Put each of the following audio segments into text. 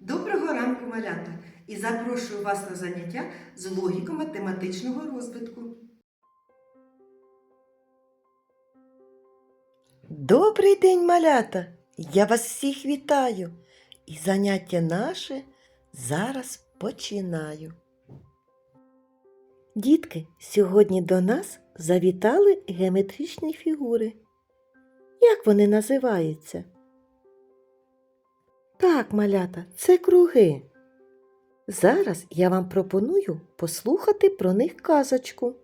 Доброго ранку, малята! І запрошую вас на заняття з логіко-математичного розвитку. Добрий день, малята! Я вас всіх вітаю! І заняття наше зараз починаю. Дітки, сьогодні до нас завітали геометричні фігури. Як вони називаються? Так, малята, це круги. Зараз я вам пропоную послухати про них казочку.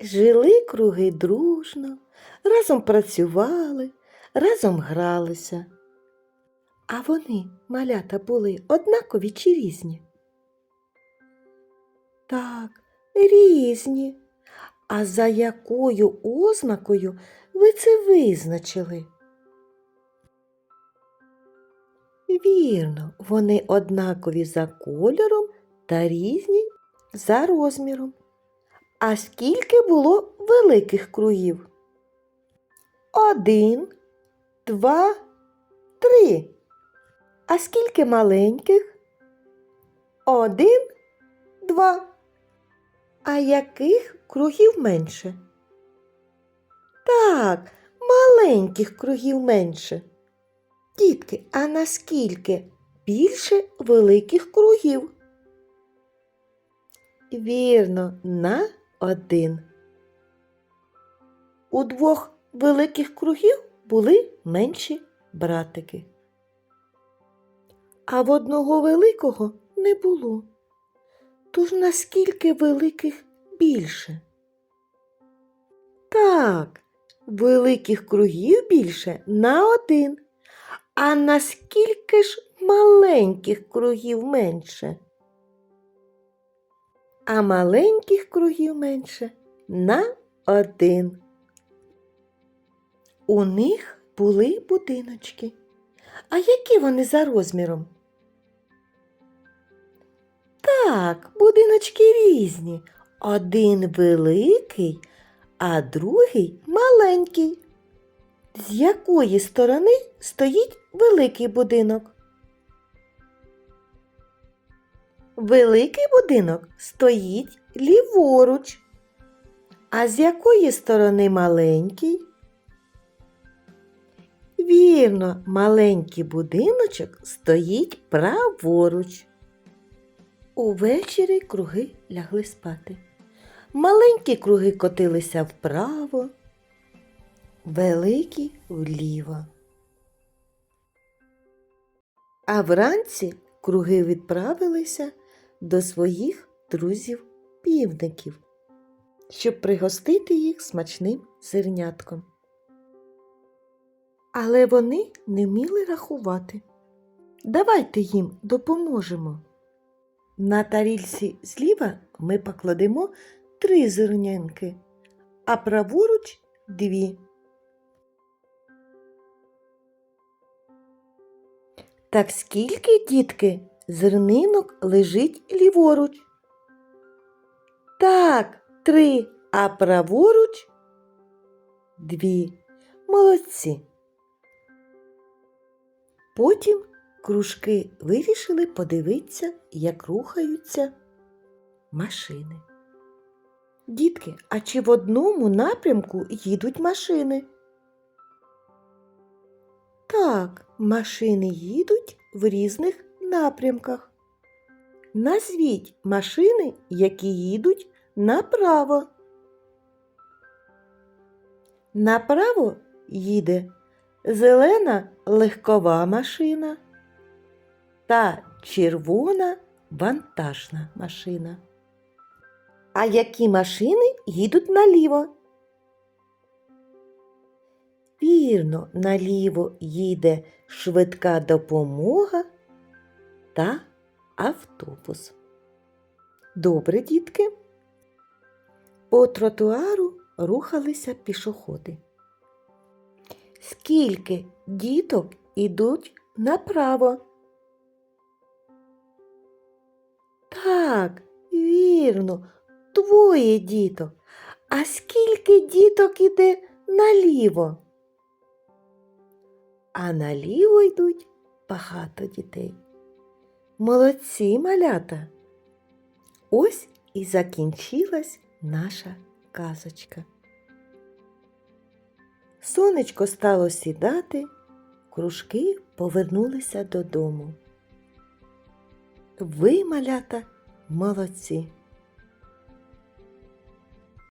Жили круги дружно, разом працювали, разом гралися. А вони, малята, були однакові чи різні? Так, різні. А за якою ознакою ви це визначили? Вірно, вони однакові за кольором та різні за розміром. А скільки було великих кругів? Один, два, три. А скільки маленьких? Один, два. А яких кругів менше? Так, маленьких кругів менше. Дітки, а наскільки більше великих кругів? Вірно, на один. У двох великих кругів були менші братики. А в одного великого не було. Тож наскільки великих більше? Так, великих кругів більше на один. А наскільки ж маленьких кругів менше? А маленьких кругів менше на один. У них були будиночки. А які вони за розміром? Так, будиночки різні. Один великий, а другий маленький. З якої сторони стоїть великий будинок? Великий будинок стоїть ліворуч. А з якої сторони маленький? Вірно, маленький будиночок стоїть праворуч. Увечері круги лягли спати. Маленькі круги котилися вправо, великі вліво. А вранці круги відправилися до своїх друзів-півників, щоб пригостити їх смачним зернятком. Але вони не вміли рахувати. Давайте їм допоможемо. На тарільці зліва ми покладемо три зернянки, а праворуч дві. Так скільки, дітки, зернинок лежить ліворуч? Так, три, а праворуч дві. Молодці. Потім кружки вирішили подивитися, як рухаються машини. Дітки, а чи в одному напрямку їдуть машини? Так, машини їдуть в різних напрямках. Назвіть машини, які їдуть направо. Направо їде зелена легкова машина та червона вантажна машина. А які машини їдуть наліво? Вірно, наліво їде швидка допомога та автобус. Добре, дітки. По тротуару рухалися пішоходи. Скільки діток ідуть направо? Так, вірно, двоє діток. А скільки діток іде наліво? А наліво йдуть багато дітей. Молодці малята! Ось і закінчилась наша казочка. Сонечко стало сідати, кружки повернулися додому. Ви, малята, молодці!